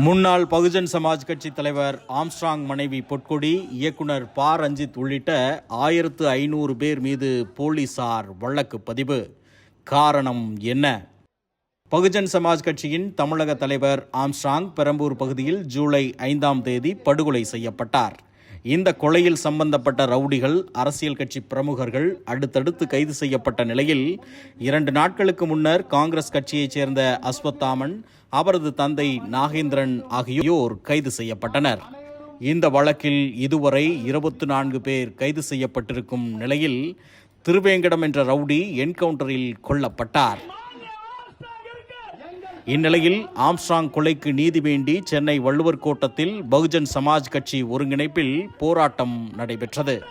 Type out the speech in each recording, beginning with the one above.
முன்னாள் பகுஜன் சமாஜ் கட்சி தலைவர் ஆம்ஸ்ட்ராங் மனைவி பொற்கொடி இயக்குனர் ப. ரஞ்சித் உள்ளிட்ட ஆயிரத்து ஐநூறு பேர் மீது போலீசார் வழக்கு பதிவு. காரணம் என்ன? பகுஜன் சமாஜ் கட்சியின் தமிழக தலைவர் ஆம்ஸ்ட்ராங் பெரம்பூர் பகுதியில் ஜூலை ஐந்தாம் தேதி படுகொலை செய்யப்பட்டார். இந்த கொலையில் சம்பந்தப்பட்ட ரவுடிகள் அரசியல் கட்சி பிரமுகர்கள் அடுத்தடுத்து கைது செய்யப்பட்ட நிலையில் இரண்டு நாட்களுக்கு முன்னர் காங்கிரஸ் கட்சியைச் சேர்ந்த அஸ்வத்தாமன் அவரது தந்தை நாகேந்திரன் ஆகியோர் கைது செய்யப்பட்டனர். இந்த வழக்கில் இதுவரை இருபத்தி நான்கு பேர் கைது செய்யப்பட்டிருக்கும் நிலையில் திருவேங்கடம் என்ற ரவுடி என்கவுண்டரில் கொல்லப்பட்டார். இந்நிலையில் ஆம்ஸ்ட்ராங் கொலைக்கு நீதி வேண்டி சென்னை வள்ளுவர் கோட்டத்தில் பகுஜன் சமாஜ் கட்சி ஒருங்கிணைப்பில் போராட்டம் நடைபெற்றது.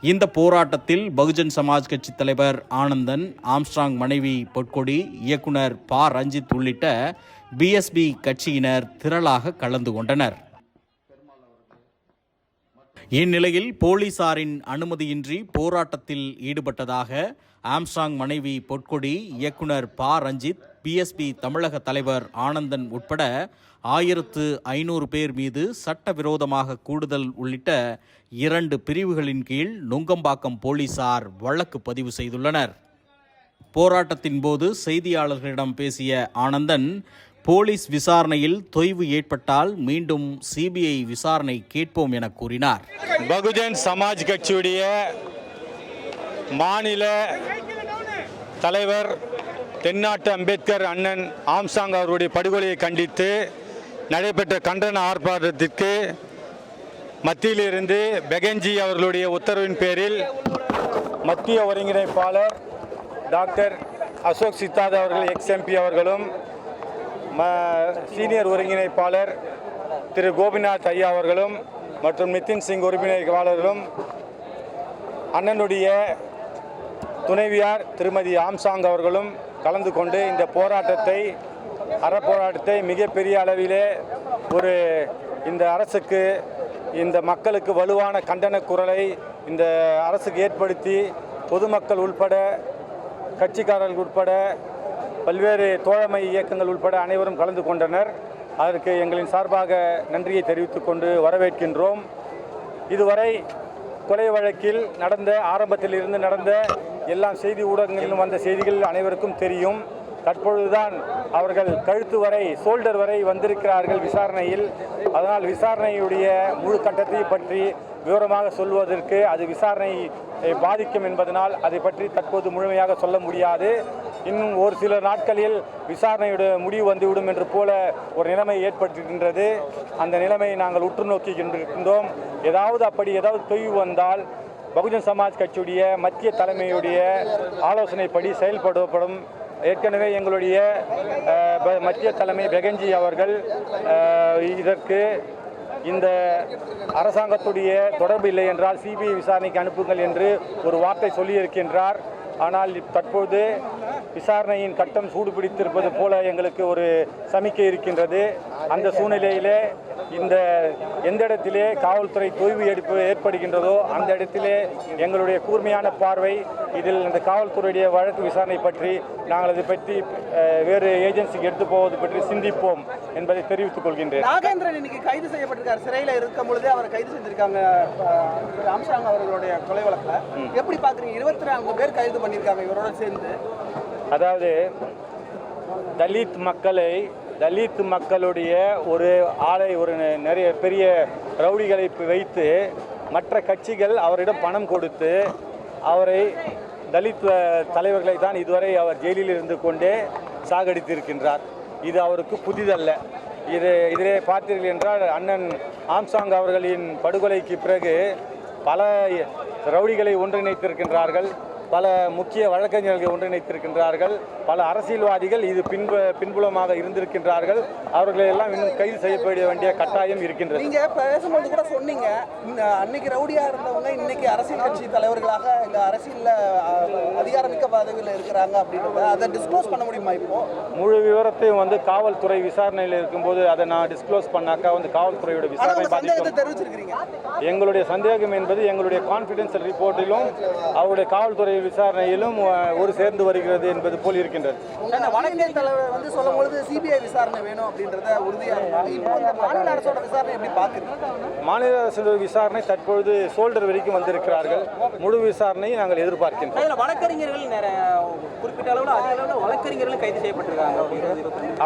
இந்த போராட்டத்தில் பகுஜன் சமாஜ் கட்சி தலைவர் ஆனந்தன் ஆம்ஸ்ட்ராங் மனைவி பொற்கொடி இயக்குனர் ப. ரஞ்சித் உள்ளிட்ட பிஎஸ்பி கட்சியினர் திரளாக கலந்து கொண்டனர். இந்நிலையில் போலீசாரின் அனுமதியின்றி போராட்டத்தில் ஈடுபட்டதாக ஆம்சாங் மனைவி பொற்கொடி இயக்குனர் ப. ரஞ்சித் பிஎஸ்பி தமிழக தலைவர் ஆனந்தன் உட்பட ஆயிரத்து ஐநூறு பேர் மீது சட்டவிரோதமாக கூடுதல் உள்ளிட்ட இரண்டு பிரிவுகளின் கீழ் நுங்கம்பாக்கம் போலீசார் வழக்கு பதிவு செய்துள்ளனர். போராட்டத்தின் போது செய்தியாளர்களிடம் பேசிய ஆனந்தன் போலீஸ் விசாரணையில் தொய்வு ஏற்பட்டால் மீண்டும் சிபிஐ விசாரணை கேட்போம் என கூறினார். பகுஜன் சமாஜ் கட்சியுடைய மாநில தலைவர் தென்னாட்டு அம்பேத்கர் அண்ணன் ஆம்சாங் அவருடைய படுகொலையை கண்டித்து நடைபெற்ற கண்டன ஆர்ப்பாட்டத்திற்கு மத்தியிலிருந்து பெகன்ஜி அவர்களுடைய உத்தரவின் பேரில் மத்திய ஒருங்கிணைப்பாளர் டாக்டர் அசோக் சித்தாத் அவர்கள் எக்ஸ்எம்பி அவர்களும் சீனியர் ஒருங்கிணைப்பாளர் திரு கோபிநாத் ஐயா அவர்களும் மற்றும் நிதின் சிங் ஒருங்கிணைப்பாளர்களும் அண்ணனுடைய துணைவியார் திருமதி ஆம்சாங் அவர்களும் கலந்து கொண்டு இந்த போராட்டத்தை அறப்போராட்டத்தை மிகப்பெரிய அளவிலே ஒரு இந்த அரசுக்கு இந்த மக்களுக்கு வலுவான கண்டன குரலை இந்த அரசுக்கு ஏற்படுத்தி பொதுமக்கள் உட்பட கட்சிக்காரர்கள் உட்பட பல்வேறு தோழமை இயக்கங்கள் உட்பட அனைவரும் கலந்து கொண்டனர். அதற்கு எங்களின் சார்பாக நன்றியை தெரிவித்துக் கொண்டு வரவேற்கின்றோம். இதுவரை கொலை வழக்கில் நடந்த ஆரம்பத்தில் இருந்து நடந்த எல்லா செய்தி ஊடகங்களிலும் வந்த செய்திகள் அனைவருக்கும் தெரியும். தற்பொழுதுதான் அவர்கள் கழுத்து வரை ஷோல்டர் வரை வந்திருக்கிறார்கள் விசாரணையில். அதனால் விசாரணையுடைய முழு கட்டத்தை பற்றி விவரமாக சொல்வதற்கு அது விசாரணை பாதிக்கும் என்பதனால் அதை பற்றி தற்போது முழுமையாக சொல்ல முடியாது. இன்னும் ஒரு சில நாட்களில் விசாரணையுடைய முடிவு வந்துவிடும் என்று போல ஒரு நிலைமை ஏற்பட்டிருக்கின்றது. அந்த நிலைமையை நாங்கள் உற்று நோக்கிக்கின்றோம் ஏதாவது அப்படி ஏதாவது தொய்வு வந்தால் பகுஜன் சமாஜ் கட்சியுடைய மத்திய தலைமையுடைய ஆலோசனைப்படி செயல்படப்படும் ஏற்கனவே எங்களுடைய ப- மத்திய தலைமை பெகஞ்சி அவர்கள் இதற்கு இந்த அரசாங்கத்துடைய தொடர்பு இல்லை என்றால் சிபிஐ விசாரணைக்கு அனுப்புங்கள் என்று ஒரு வார்த்தை சொல்லியிருக்கின்றார். ஆனால் தற்போது விசாரணையின் கட்டம் சூடுபிடித்திருப்பது போல எங்களுக்கு ஒரு சமிக்கை இருக்கின்றது. அந்த சூழ்நிலையிலே இந்த எந்த இடத்திலே காவல்துறை தொய்வு எடுப்பு ஏற்படுகின்றதோ அந்த இடத்திலே எங்களுடைய கூர்மையான பார்வை இதில் இந்த காவல்துறையுடைய வழக்கு விசாரணை பற்றி நாங்கள் அதை பற்றி வேறு ஏஜென்சிக்கு எடுத்து போவது பற்றி சிந்திப்போம் என்பதை தெரிவித்துக் கொள்கின்றேன். நாகேந்திரன் இன்னைக்கு கைது செய்யப்பட்டிருக்காரு. சிறையில இருக்கும் பொழுதே அவரை கைது செஞ்சிருக்காங்க ஆம்ஸ்ட்ராங் அவர்களுடைய கொலை வழக்குல. எப்படி பாக்குறீங்க? இருபத்தி நான்கு பேர் கைது பண்ணியிருக்காங்க இவரோட சேர்ந்து. அதாவது தலித் மக்களை தலித் மக்களுடைய ஒரு ஆலை ஒரு நிறைய பெரிய ரவுடிகளை வைத்து மற்ற கட்சிகள் அவரிடம் பணம் கொடுத்து அவரை தலித் தலைவர்களை தான் இதுவரை அவர் ஜெயிலில் இருந்து கொண்டே சாகடித்திருக்கின்றார். இது அவருக்கு புதிதல்ல. இது இதிலே பார்த்தீர்கள் என்றால் அண்ணன் ஆம்சாங் அவர்களின் படுகொலைக்கு பிறகு பல ரவுடிகளை ஒன்றிணைத்திருக்கின்றார்கள். பல முக்கிய வழக்கறிஞர்களை ஒன்றிணைத்திருக்கின்றார்கள். பல அரசியல்வாதிகள் இது பின்பு பின்புலமாக இருந்திருக்கின்றார்கள். அவர்களை எல்லாம் இன்னும் கைது செய்யப்பட வேண்டிய கட்டாயம் இருக்கின்றது. நீங்க பேசும்போது கூட சொன்னீங்க. அன்னைக்கு ரவுடியா இருந்தவங்க இன்னைக்கு அரசியல் கட்சி தலைவர்களாக இந்த அரசியல்ல அஹ், அதிகாரமிக்க பதவியில் இருக்கிறாங்க அப்படின்றத அதை டிஸ்க்ளோஸ் பண்ண முடியுமா இப்போ? முழு விவரத்தையும் வந்து காவல்துறை விசாரணையில் இருக்கும்போது அதை நான் டிஸ்க்ளோஸ் பண்ணாக்கா வந்து காவல்துறையோட விசாரணை பாதிக்கும். எங்களுடைய சந்தேகம் என்பது எங்களுடைய கான்ஃபிடென்ஷியல் ரிப்போர்ட்டிலும் அவருடைய காவல்துறை விசாரணையிலும் ஒரு சேர்ந்து வருகிறது என்பது போல் இருக்கின்றது. வழக்கறிஞர் தலைவர் வந்து சொல்லும் பொழுது சிபிஐ விசாரணை வேணும் அப்படின்றத உறுதியா இருந்தாங்க இப்போ இந்த மாநில அரசோட விசாரணை எப்படி பாக்குறீங்க மாநில அரசு விசாரணை தற்பொழுது சோல்டர் வரைக்கும் வந்திருக்கிறார்கள். முழு விசாரணையை நாங்கள் எதிர்பார்க்கின்றோம். வழக்கறிஞர்கள் குறிப்பிட்ட அளவில் அதிக அளவில் வழக்கறிஞர்களும் கைது செய்யப்பட்டிருக்காங்க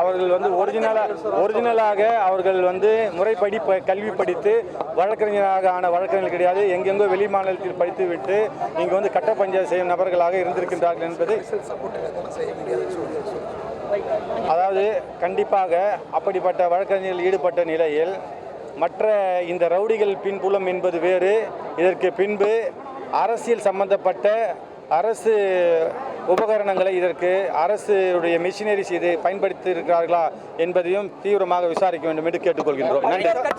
அவர்கள் வந்து ஒரிஜினலாக ஒரிஜினலாக அவர்கள் வந்து முறைப்படி கல்வி படித்து வழக்கறிஞராக ஆன வழக்கறிஞர்கள் கிடையாது. எங்கெங்கோ வெளி மாநிலத்தில் படித்துவிட்டு இங்கு வந்து கட்ட பஞ்சாயத்து செய்யும் நபர்களாக இருந்திருக்கின்றார்கள் என்பது அதாவது கண்டிப்பாக அப்படிப்பட்ட வழக்கறிஞர்கள் ஈடுபட்ட நிலையில் மற்ற இந்த ரவுடிகள் பின்புலம் என்பது வேறு. இதற்கு பின்பு அரசியல் சம்பந்தப்பட்ட அரசு உபகரணங்களை இதற்கு அரசுடைய மிஷினரிஸ் இது பயன்படுத்தி இருக்கிறார்களா என்பதையும் தீவிரமாக விசாரிக்க வேண்டும் என்று கேட்டுக்கொள்கின்றோம். நன்றி.